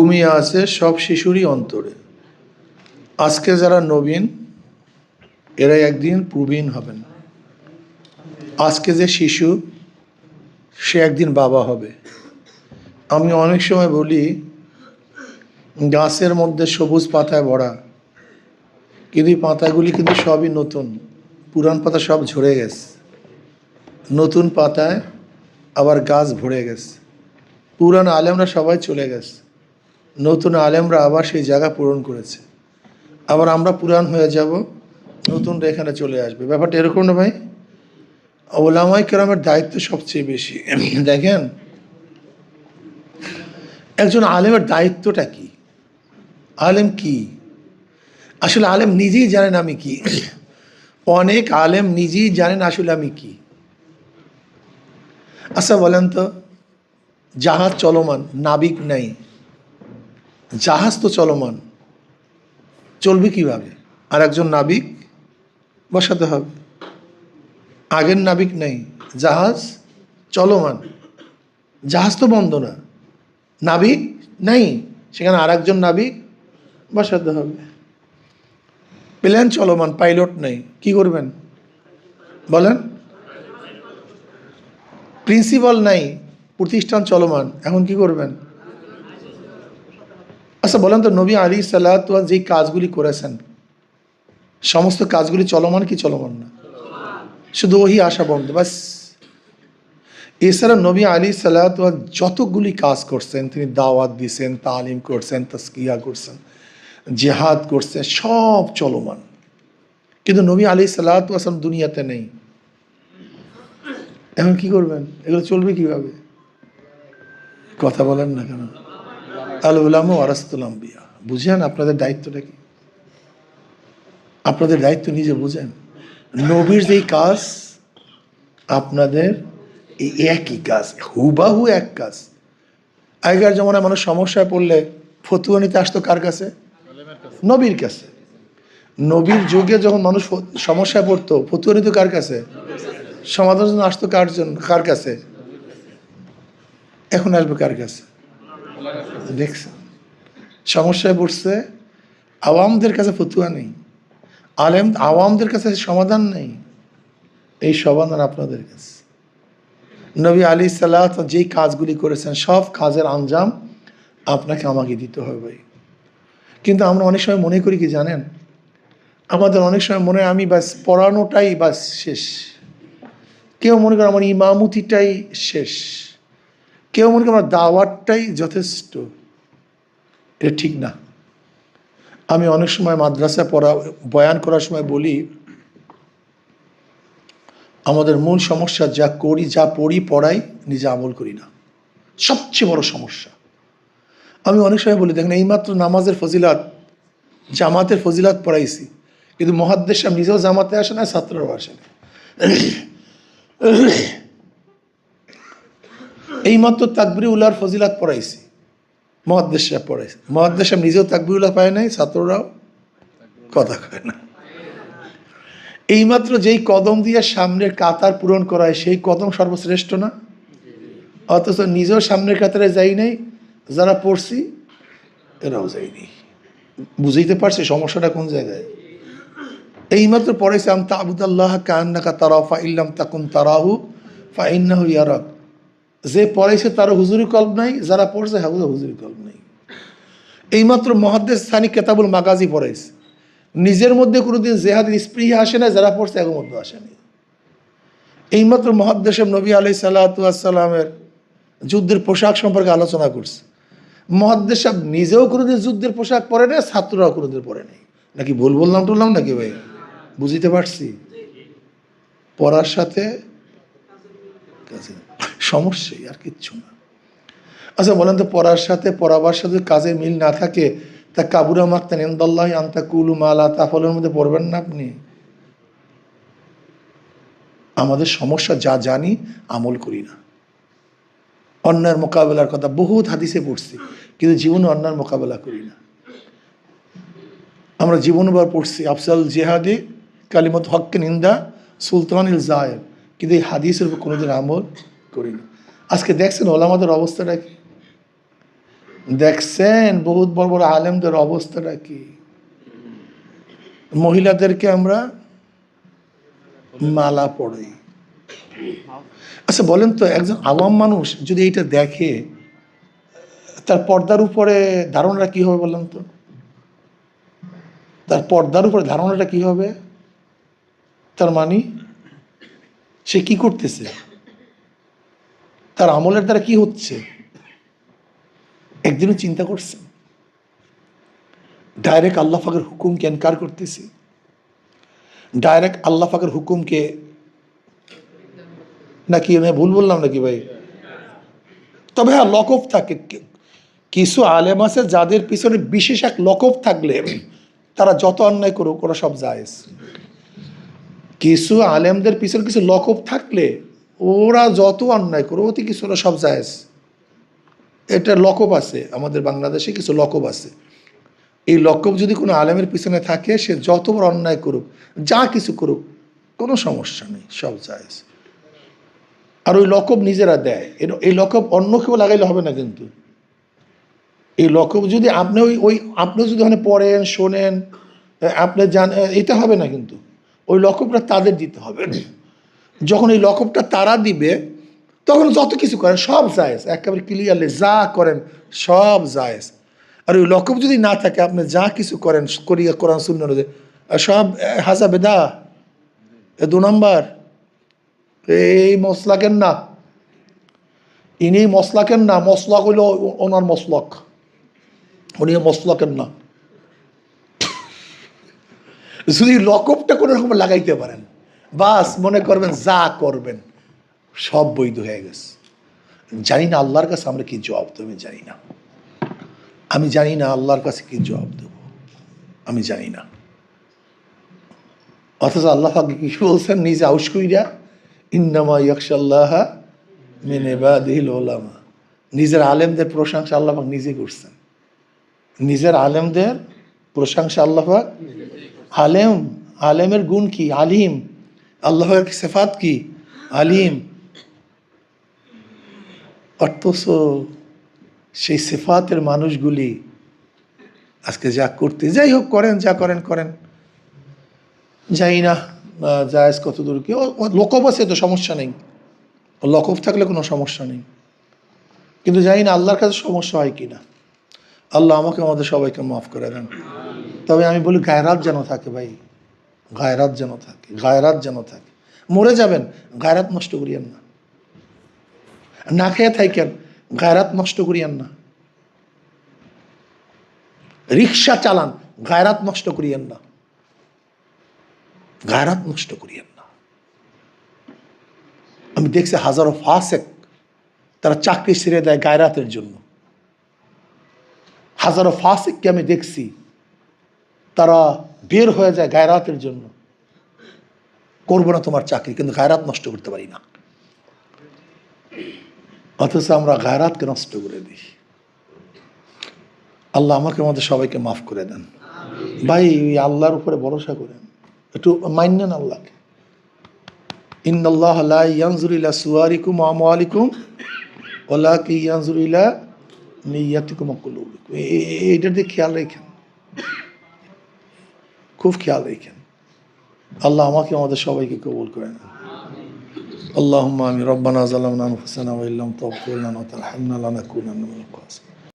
ঘুমিয়ে আছে সব শিশুরই অন্তরে। আজকে যারা নবীন এরা একদিন প্রবীণ হবেন। আজকে যে শিশু, সে একদিন বাবা হবে। আমি অনেক সময় বলি, গাছের মধ্যে সবুজ পাতায় ভরা, কিন্তু পাতাগুলি কিন্তু সবই নতুন। পুরান পাতা সব ঝরে গেছে। নতুন পাতায় আবার গাছ ভরে গেছে। পুরান আলেমরা সবাই চলে গেছে। নতুন আলেমরা আবার সেই জায়গা পূরণ করেছে। আবার আমরা পুরান হয়ে যাব, নতুনরা এখানে চলে আসবে। ব্যাপারটা এরকম না ভাই? ওলামাই কেরামের দায়িত্ব সবচেয়ে বেশি। দেখেন, একজন আলেমের দায়িত্বটা কি? আলেম কি? আসলে আলেম নিজেই জানেন আমি কি? অনেক আলেম নিজেই জানেন আসলে আমি কি। আচ্ছা বলেন তো, জাহাজ চলমান, নাবিক নাই। জাহাজ তো চলমান। চলবে কীভাবে? আর একজন নাবিক বসাতে হবে। আগের নাবিক নেই। জাহাজ চলমান। জাহাজ তো বন্ধ না। নাবিক নেই। সেখানে আর একজন নাবিক বসাতে হবে। প্লেন চলমান, পাইলট নেই। কি করবেন? বলেন। প্রিন্সিপাল নাই। প্রতিষ্ঠান চলমান। এখন কি করবেন? আচ্ছা বলেন তো, নবী আলী সাল্লাহ যেই কাজগুলি করেছেন, সমস্ত কাজগুলি চলমান কি চলমান না? শুধু ওহি আশা বন্ধ বাস এছাড়া নবী আলী সাল্লাহ যতগুলি কাজ করছেন, তিনি দাওয়াত দিয়েছেন তালিম করছেন তস্কিয়া করছেন, জেহাদ করছেন, সব চলমান। কিন্তু নবী আলী সাল্লাহাম দুনিয়াতে নেই। এখন কি করবেন? এগুলো চলবে কীভাবে? কথা বলেন না কেন? আল উলাম আরাস্তুল আম্বিয়া। বুঝেন আপনাদের দায়িত্বটা কি? আপনাদের দায়িত্ব নিজে বুঝেন। নবীর যেই কাজ, আপনাদের একই কাজ, হুবাহু এক কাজ। আগেকার জমানায় মানুষ সমস্যায় পড়লে ফতুয়া নিতে আসতো কার কাছে? নবীর কাছে। নবীর যুগে যখন মানুষ সমস্যায় পড়তো, ফতুয়া নিত কার কাছে? সমাধানের জন্য আসতো কার জন্য কার কাছে? এখন আসবে কার কাছে? দেখছেন সমস্যায় পড়ছে, আওয়ামদের কাছে ফতুয়া নেই। আলেম, আওয়ামদের কাছে সমাধান নেই। এই সমাধান আপনাদের কাছে। নবী আলী সাল্লাহ যেই কাজগুলি করেছেন, সব কাজের আঞ্জাম আপনাকে আমাকে দিতে হবে। কিন্তু আমরা অনেক সময় মনে করি কি জানেন? আমাদের অনেক সময় মনে আমি বাস পড়ানোটাই বাস শেষ। কেউ মনে করে আমার ইমামতিটাই শেষ। কেউ মনে করে আমার দাওয়াতটাই যথেষ্ট। এটা ঠিক না। আমি অনেক সময় মাদ্রাসা পড়া, বয়ান করার সময় বলি, আমাদের মূল সমস্যা যা করি, যা পড়ি, পড়াই, নিজে আমল করি না। সবচেয়ে বড় সমস্যা। আমি অনেক সময় বলি, দেখেন এইমাত্র নামাজের ফজিলাত, জামাতের ফজিলাত পড়াইছি, কিন্তু মহাদ্দেশ নিজেও জামাতে আসে না, ছাত্ররাও আসে না। এইমাত্র তাকবির উল্লাহর ফজিলাত পড়াইছি। মহাদ্দেশ সাহেব পড়াইছি। মহাদ্দেশ নিজেও তাকবির উল্লাহ পায় নাই, ছাত্ররাও কথা কয় না। এইমাত্র যেই কদম দিয়ে সামনের কাতার পূরণ করায়, সেই কদম সর্বশ্রেষ্ঠ না? অথচ নিজেও সামনের কাতারে যাই নাই, যারা পড়ছি, এরাও যায়নি বুঝাইতে পারছে সমস্যাটা কোন জায়গায়? এইমাত্র পড়েছে আম তাবুদাল্লাহ কান্নাকা তারাও ফা ইল্লাম তাকুন তারাহু, ফা ইন্নাহু ইয়ারাক। যে পড়াইছে তারও হুজুরি কল্প নাই, যারা পড়ছে হ্যাঁ হুজুরি কল্প নাই। এইমাত্র মহাদ্দেশ স্থানী কেতাবুল মাগাজি পড়াইছে। নিজের মধ্যে কোনোদিন জেহাদের স্পৃহা আসে না যারা পড়ছে এর মধ্যে আসেনি এইমাত্র মহাদ্দেশম নবী আলি সাল্লাতামের যুদ্ধের পোশাক সম্পর্কে আলোচনা করছে। মহাদ্দেশ সাহেব নিজেও কোনোদিন যুদ্ধের পোশাক পরে না ছাত্ররাও কোনোদিন পরে নাই। নাকি ভুল বললাম টুললাম নাকি ভাই? বুঝিতে পারছি? পড়ার সাথে কাজে সমস্যাই আর কিচ্ছু না। আচ্ছা বলেন তো, পড়ার সাথে পড়াবার সাথে কাজের মিল না থাকে, তা কাবুরা মাক্তান এমদাল্লাহ আন্তা কুলু মালা তাফলের মধ্যে পড়বেন না আপনি? আমাদের সমস্যা যা জানি, আমল করি না। অন্যায়ের মোকাবেলার কথা বহুত হাদিসে পড়ছি, কিন্তু জীবনে অন্যায়ের মোকাবেলা করি না। আমরা জীবনবার পড়ছি আফসাল জেহাদি, কালিমত হককে নিন্দা সুলতান ইল জায়ের কিন্তু এই হাদিসের উপর কোনোদিন আমল করি না আজকে দেখছেন ওলামাদের অবস্থাটা কি? দেখছেন বহুত বড় বড় আলেমদের অবস্থাটা কি? মহিলাদেরকে আমরা মালা পড়াই। আচ্ছা বলেন তো, একজন আওয়াম মানুষ যদি এইটা দেখে, তার পর্দার উপরে ধারণাটা কি হবে বলেন তো? তার পর্দার উপরে ধারণাটা কি হবে? তার মানে সে কি করতেছে? তার আমলের দ্বারা কি হচ্ছে? একদিনও চিন্তা করছেন ডাইরেক্ট আল্লাহ ফাকের হুকুমকে এনকার করতেছি। ডাইরেক্ট আল্লাহ ফাকের হুকুমকে নাকি আমি ভুল বললাম নাকি ভাই? তবে হ্যাঁ লকফ থাকে। কিছু আলেম আছে যাদের পিছনে বিশেষ এক লকফ থাকলে তারা যত অন্যায় করুক, ওরা সব জায়েজ। কিছু আলেমদের পিছনে কিছু লকফ থাকলে ওরা যত অন্যায় করুক, অতি কিছু ওরা সব জায়েজ। এটা লকব আছে, আমাদের বাংলাদেশে কিছু লকব আছে। এই লকব যদি কোনো আলেমের পিছনে থাকে, সে যত বড় অন্যায় করুক, যা কিছু করুক, কোনো সমস্যা নেই, সব জায়েজ। আর ওই লকব নিজেরা দেয়। এই লকব অন্য কেউ লাগাইলে হবে না কিন্তু। এই লকব যদি আপনি ওই ওই আপনি যদি ওখানে পড়েন, শোনেন আপনি জান এটা হবে না কিন্তু। ওই লকবটা তাদের দিতে হবে। যখন এই লকবটা তারা দিবে তখন যত কিছু করেন সব জায়েজ। একেবারে ক্লিয়ারলি যা করেন সব জায়েজ। আর ওই লকব যদি না থাকে আপনি যা কিছু করেন করিয়া কোরআন শূন্য সব আহ, হাজা বেদা দু নম্বর। এই মশলাকের না? ইনি মশলাকের না? মশলাক হইল ওনার মশলক উনি মশলকের না? যদি লকবটা কোনো রকম লাগাইতে পারেন বাস, মনে করবেন, যা করবেন, সব বৈধ হয়ে গেছে। জানি না আল্লাহর কাছে আমরা কি জবাব দেবো জানি না। আমি জানি না আল্লাহর কাছে কি জবাব দেব, আমি জানি না। অথচ আল্লাহ কি বলছেন নিজে আউস কইরা? ইন্নামা ইয়াকশাল্লাহ মিন ইবাদিহিল উলামা। নিজের আলেমদের প্রশংসা আল্লাহাক নিজে করছেন। নিজের আলেমদের প্রশংসা আল্লাহাক আলেম, আলেমের গুণ কি? আলিম। আল্লাহর সেফাত কি? আলিম। অথচ সেই সেফাতের মানুষগুলি আজকে যা করতে, যাই হোক করেন, যা করেন করেন। যাই না জায়েজ কত দূর কি? ও আছে তো, সমস্যা নেই। লকব থাকলে কোনো সমস্যা নেই। কিন্তু জানি না আল্লাহর কাছে সমস্যা হয় কি না। আল্লাহ আমাকে, আমাদের সবাইকে মাফ করে দেন। তবে আমি বলি গায়রাত যেন থাকে ভাই। গায়রাত যেন থাকে, গায়রাত যেন থাকে। মরে যাবেন, গায়রাত নষ্ট করিয়েন না। না খেয়ে থাকেন গায়রাত নষ্ট করিয়েন না। রিক্সা চালান, গায়রাত নষ্ট করিয়েন না। গায়রাত নষ্ট করিয়েন না। আমি দেখছি হাজারো ফাসেক, তারা চাকরি ছেড়ে দেয় গায়রাতের জন্য। হাজারো ফাসেককে আমি দেখছি তারা বের হয়ে যায় গায়রাতের জন্য। করব না তোমার চাকরি কিন্তু গায়রাত নষ্ট করতে পারি না। অথচ আমরা গায়রাতকে নষ্ট করে দিই। আল্লাহ আমাকে আমাদের সবাইকে মাফ করে দেন। ভাই ওই আল্লাহর উপরে ভরসা করেন। একটু মান্যেন আল্লাহকে। ইলা সুয়ারিকুম নিয়াতিকুম এ- এ- এইটার দিকে খেয়াল রাখেন। খুব খেয়াল রাখেন আল্লাহ আমাকে আমাদের সবাইকে কবুল করে নেন اللهم آمين ربنا ظلمنا أنفسنا وإن لم تغفر لنا وترحمنا لنكونن من الخاسرين